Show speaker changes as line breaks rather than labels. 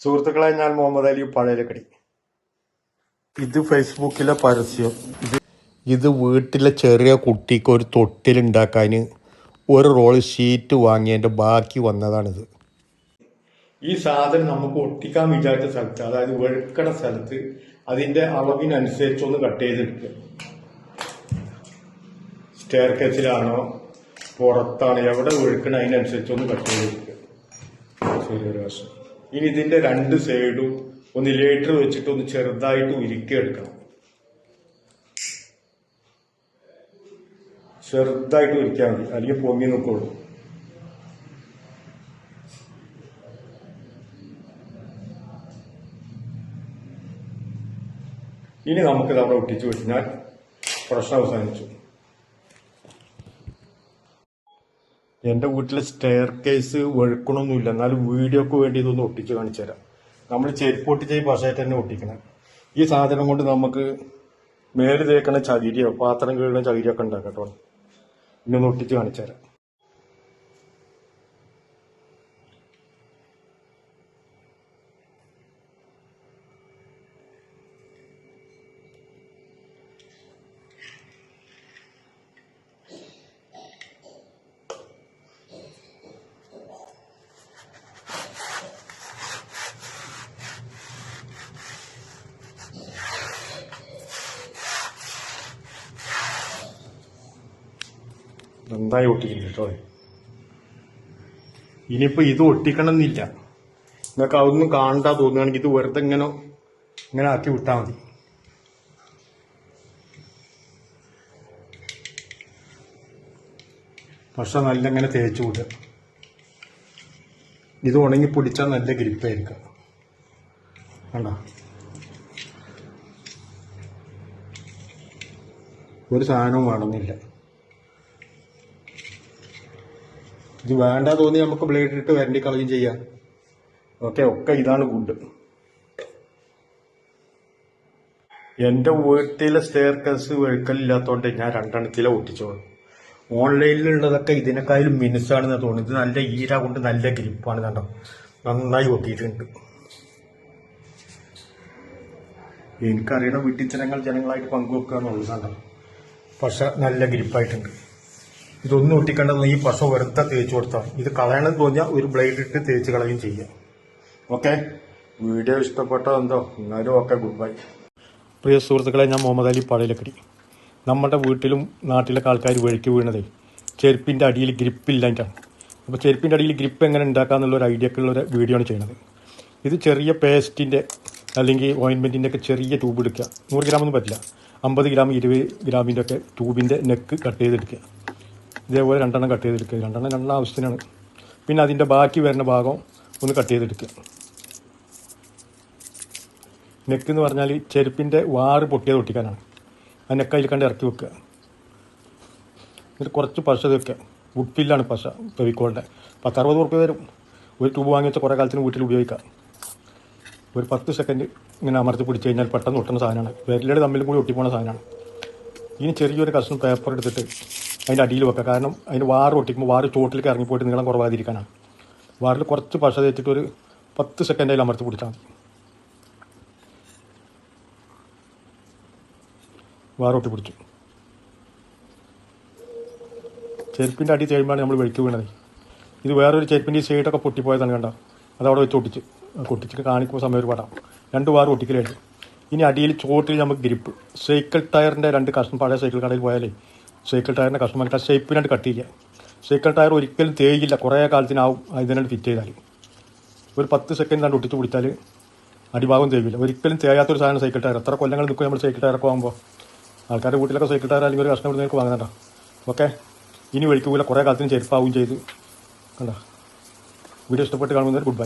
സുഹൃത്തുക്കളെ ഞാൻ മുഹമ്മദ് അലി പഴയലക്കടി ഇത് ഫേസ്ബുക്കിലെ പരസ്യം. ഇത് ഇത് വീട്ടിലെ ചെറിയ കുട്ടിക്ക് ഒരു തൊട്ടിലുണ്ടാക്കാൻ ഒരു റോൾ ഷീറ്റ് വാങ്ങിയതിന്റെ ബാക്കി വന്നതാണിത്. ഈ സാധനം നമുക്ക് ഒട്ടിക്കാൻ വിചാരിച്ച സ്ഥലത്ത് അതായത് വെളുക്കണ സ്ഥലത്ത് അതിന്റെ അളവിനനുസരിച്ചൊന്ന് കട്ട് ചെയ്തെടുക്കുക. സ്റ്റെയർ കേസിലാണോ പുറത്താണോ എവിടെ ഒഴുക്കണ അതിനനുസരിച്ചൊന്ന് കട്ട് ചെയ്തെടുക്കുക. ശരി ഒരു വശം ഇനി ഇതിന്റെ രണ്ട് സൈഡും ഒന്ന് ലേറ്റർ വെച്ചിട്ട് ഒന്ന് ചെറുതായിട്ട് ഉരുക്കി എടുക്കണം. ചെറുതായിട്ട് ഉരിക്കാൻ മതി. അല്ലെങ്കിൽ പൊങ്ങി നിൽക്കുള്ളൂ ഇനി നമുക്ക് നമ്മളെ ഒട്ടിച്ചു വെച്ചാൽ പ്രശ്നം അവസാനിച്ചു എന്റെ വീട്ടിലെ സ്റ്റെയർ കേസ് വഴുക്കണമൊന്നുമില്ല എന്നാലും വീഡിയോക്ക് വേണ്ടി ഇതൊന്ന് ഒട്ടിച്ച് കാണിച്ചു തരാം. നമ്മൾ ചെരുപ്പ് ഒട്ടിച്ച പശയായിട്ട് തന്നെ ഒട്ടിക്കണം. ഈ സാധനം കൊണ്ട് നമുക്ക് മേൽ തേക്കണ ചകിരിയോ പാത്രം കീഴണ ചകിരിയോ ഒക്കെ ഉണ്ടാക്കാം കേട്ടോ. ഇനി ഒന്ന് ഒട്ടിച്ച് കാണിച്ചു തരാം. നന്നായി ഒട്ടിക്കുന്നു കേട്ടോ ഇനിയിപ്പോ ഇത് ഒട്ടിക്കണമെന്നില്ല. നിങ്ങൾക്ക് അതൊന്നും കാണണ്ട തോന്നുകയാണെങ്കിൽ ഇത് വെറുതെ ഇങ്ങനെ ഇങ്ങനെ ആക്കി വിട്ടാൽ മതി. പക്ഷെ നല്ല ഇങ്ങനെ തേച്ച് വിടുക ഇത് ഉണങ്ങി പൊടിച്ചാൽ നല്ല ഗ്രിപ്പായിരിക്കാം. കണ്ട? ഒരു സാധനവും വേണമെന്നില്ല ഇത് വേണ്ട തോന്നി നമുക്ക് ബ്ലേഡ് ഇട്ട് വരണ്ടി കളയും ചെയ്യാം. ഓക്കെ ഒക്കെ ഇതാണ് ഗുഡ് എന്റെ വീട്ടിലെ സ്റ്റെയർ കേസ് വെഴുക്കലില്ലാത്തോണ്ട് ഞാൻ രണ്ടെണ്ണത്തിലെ ഒട്ടിച്ചോളൂ. ഓൺലൈനിലുള്ളതൊക്കെ ഇതിനേക്കാളും മിനുസാണെന്ന് തോന്നുന്നു ഇത് നല്ല ഈര കൊണ്ട് നല്ല ഗ്രിപ്പാണ് കണ്ടോ? നന്നായി ഒട്ടിയിട്ടുണ്ട്. എനിക്കറിയണ ജനങ്ങൾ ജനങ്ങളായിട്ട് പങ്കുവെക്കുക എന്നുള്ളതാണ് പക്ഷെ നല്ല ഗ്രിപ്പായിട്ടുണ്ട്. ഇതൊന്നും ഒട്ടിക്കേണ്ടത് ഈ പശ വെറുതെ തേച്ച് കൊടുത്താൽ ഇത് കളയണമെന്ന് തോന്നിയാൽ ഒരു ബ്ലേഡ് ഇട്ട് തേച്ച് കളയും ചെയ്യാം. ഓക്കെ വീഡിയോ ഇഷ്ടപ്പെട്ടോ എന്തോ? എന്നാലും ഓക്കെ ഗുഡ് ബൈ പ്രിയ സുഹൃത്തുക്കളെ ഞാൻ മുഹമ്മദ് അലി പഴയിലക്കടി നമ്മുടെ വീട്ടിലും നാട്ടിലൊക്കെ ആൾക്കാർ വഴുക്കി വീണതേ. ചെരുപ്പിന്റെ അടിയിൽ ഗ്രിപ്പില്ലായിട്ടാണ് അപ്പോൾ ചെരുപ്പിന്റെ അടിയിൽ ഗ്രിപ്പ് എങ്ങനെ ഉണ്ടാക്കാന്നുള്ള ഒരു ഐഡിയക്കുള്ള ഒരു വീഡിയോ ആണ് ചെയ്യുന്നത് ഇത് ചെറിയ പേസ്റ്റിന്റെ അല്ലെങ്കിൽ ഓയിൻമെന്റിന്റെ ഒക്കെ ചെറിയ ട്യൂബ് എടുക്കുക നൂറ് ഗ്രാം ഒന്നും പറ്റില്ല. അമ്പത് ഗ്രാം ഇരുപത് ഗ്രാമിന്റെ ഒക്കെ ട്യൂബിന്റെ നെക്ക് കട്ട് ചെയ്തെടുക്കുക ഇതേപോലെ രണ്ടെണ്ണം കട്ട് ചെയ്തെടുക്കുക. രണ്ടെണ്ണം രണ്ടെണ്ണം ആവശ്യത്തിനാണ്. പിന്നെ അതിന്റെ ബാക്കി വരുന്ന ഭാഗം ഒന്ന് കട്ട് ചെയ്തെടുക്കുക. നെക്ക് എന്ന് പറഞ്ഞാൽ ചെരുപ്പിന്റെ വാറ് പൊട്ടിയത് ഒട്ടിക്കാനാണ്. ആ നെക്ക് അതിൽ കണ്ട് ഇറക്കി വെക്കുക. എന്നിട്ട് കുറച്ച് പശ വെക്കുക. വുഡ് ഫില്ലാണ് പശ ഫെവിക്കോളിന്റെ പത്തറുപത് ഉറുപ്പ്യ വരും. ഒരു ട്യൂബ് വാങ്ങി വെച്ചാൽ കുറേ കാലത്തിന് വീട്ടിൽ ഉപയോഗിക്കാം. ഒരു പത്ത് സെക്കൻഡ് ഇങ്ങനെ അമർത്തി പിടിച്ച് കഴിഞ്ഞാൽ പെട്ടെന്ന് ഒട്ടുന്ന സാധനമാണ്. വിരലുടെ തമ്മിലും കൂടി ഒട്ടിപ്പോണ സാധനമാണ്. ഇനി ചെറിയൊരു കഷ്ണം പേപ്പർ എടുത്തിട്ട് അതിന്റെ അടിയിൽ വെക്കുക. കാരണം അതിന് വാറ് ഒട്ടിക്കുമ്പോൾ വാറ് ചോട്ടിലേക്ക് ഇറങ്ങിപ്പോയിട്ട് നീളം കുറവാതിരിക്കാനാണ്. വാറിൽ കുറച്ച് പശ തേച്ചിട്ട് ഒരു പത്ത് സെക്കൻഡ് അതിൽ അമർത്തി പിടിച്ചാൽ മതി. വാറൊട്ടി പിടിച്ചു. ചെരുപ്പിന്റെ അടി ചെയ്യുമ്പോഴാണ് നമ്മൾ വെഴുക്കി വീണത്. ഇത് വേറൊരു ചെരുപ്പിന്റെ സൈഡൊക്കെ പൊട്ടിപ്പോയതാണ് കണ്ട? അതവിടെ വെച്ച് ഒട്ടിച്ച് ഒട്ടിച്ചിട്ട് കാണിക്കുമ്പോൾ സമയം ഒരു പടാം. രണ്ട് വാർ ഒട്ടിക്കലായിട്ട് ഇനി അടിയിൽ ചോട്ടിൽ നമുക്ക് ഗ്രിപ്പ്. സൈക്കിൾ ടയറിന്റെ രണ്ട് കഷ്ണം പഴയ സൈക്കിൾ കടയിൽ പോയാലേ സൈക്കിൾ ടയറിന്റെ കസ്റ്റമർ വാങ്ങിയിട്ട് ഷേപ്പിനായിട്ട് കട്ട് ചെയ്യുക സൈക്കിൾ ടയർ ഒരിക്കലും തേയില്ല. കുറേ കാലത്തിനാവും ഇതിനായിട്ട് ഫിറ്റ് ചെയ്താൽ ഒരു പത്ത് സെക്കൻഡ് കണ്ട് ഒട്ടിച്ച് പിടിച്ചാൽ അടിഭാഗം തേയില്ല ഒരിക്കലും തേയാത്തൊരു സാധനം സൈക്കിൾ ടയർ. എത്ര കൊല്ലങ്ങൾ നിൽക്കും നമ്മൾ സൈക്കിൾ ടയറൊക്കെ വാങ്ങുമ്പോൾ ആൾക്കാരുടെ വീട്ടിലൊക്കെ സൈക്കിൾ ടയർ അല്ലെങ്കിൽ ഒരു കഷ്ണം നിങ്ങൾക്ക് വാങ്ങണ്ട ഓക്കെ? ഇനി വഴിക്കൂല കുറേ കാലത്തിന് ചെരുപ്പാവും ചെയ്ത്. കണ്ട? വീഡിയോ ഇഷ്ടപ്പെട്ട് കാണുന്നവർ ഗുഡ് ബൈ